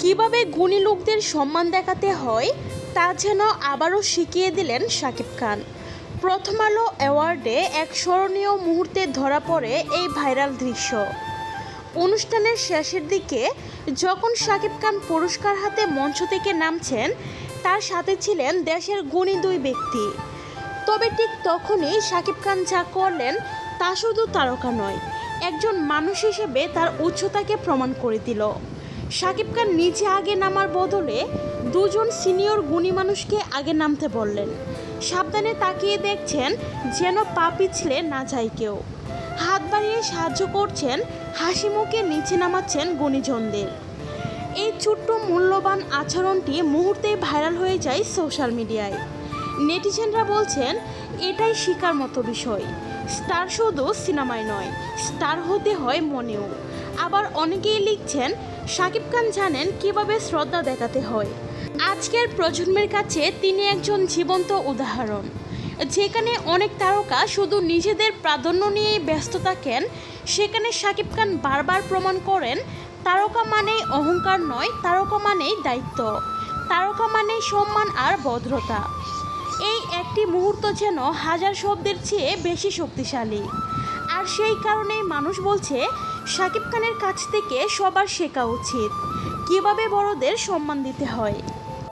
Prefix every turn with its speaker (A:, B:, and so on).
A: কীভাবে গুণী লোকদের সম্মান দেখাতে হয়, তা যেন আবারও শিখিয়ে দিলেন শাকিব খান। প্রথম আলো অ্যাওয়ার্ডে এক স্মরণীয় মুহূর্তে ধরা পড়ে এই ভাইরাল দৃশ্য। অনুষ্ঠানের শেষের দিকে যখন শাকিব খান পুরস্কার হাতে মঞ্চ থেকে নামছেন, তার সাথে ছিলেন দেশের গুণী দুই ব্যক্তি। তবে ঠিক তখনই শাকিব খান যা করলেন, তা শুধু তারকা নয়, একজন মানুষ হিসেবে তার উচ্চতাকে প্রমাণ করে দিল। শাকিব খান নিচে আগে নামার বদলে দুজন সিনিয়র গুণী মানুষকে আগে নামতে বললেন। সাবধানে তাকিয়ে দেখছেন যেন পা পিছলে না যায় কেউ। হাত বাড়িয়ে সাহায্য করছেন, হাসি মুখে নিচে নামাচ্ছেন গুণীজনদের। এই ছোট্ট মূল্যবান আচরণটি মুহূর্তেই ভাইরাল হয়ে যায় সোশ্যাল মিডিয়ায়। নেটিজেনরা বলছেন, এটাই শিকার মতো বিষয়। স্টার শুধু সিনেমায় নয়, স্টার হতে হয় মনেও। আবার অনেকেই লিখছেন শাকিব খান জানেন কীভাবে শ্রদ্ধা দেখাতে হয়। আজকের প্রজন্মের কাছে তিনি একজন জীবন্ত উদাহরণ। যেখানে অনেক তারকা শুধু নিজেদের প্রাধান্য নিয়েই ব্যস্ত থাকেন, সেখানে শাকিব খান বারবার প্রমাণ করেন, তারকা মানেই অহংকার নয়, তারকা মানেই দায়িত্ব। তারকা মানেই সম্মান আর ভদ্রতা। এই একটি মুহূর্ত যেন হাজার শব্দের চেয়ে বেশি শক্তিশালী। আর সেই কারণেই মানুষ বলছে শাকিব খানের কাছ থেকে সবার শেখা উচিত। কীভাবে বড়দের সম্মান দিতে হয়?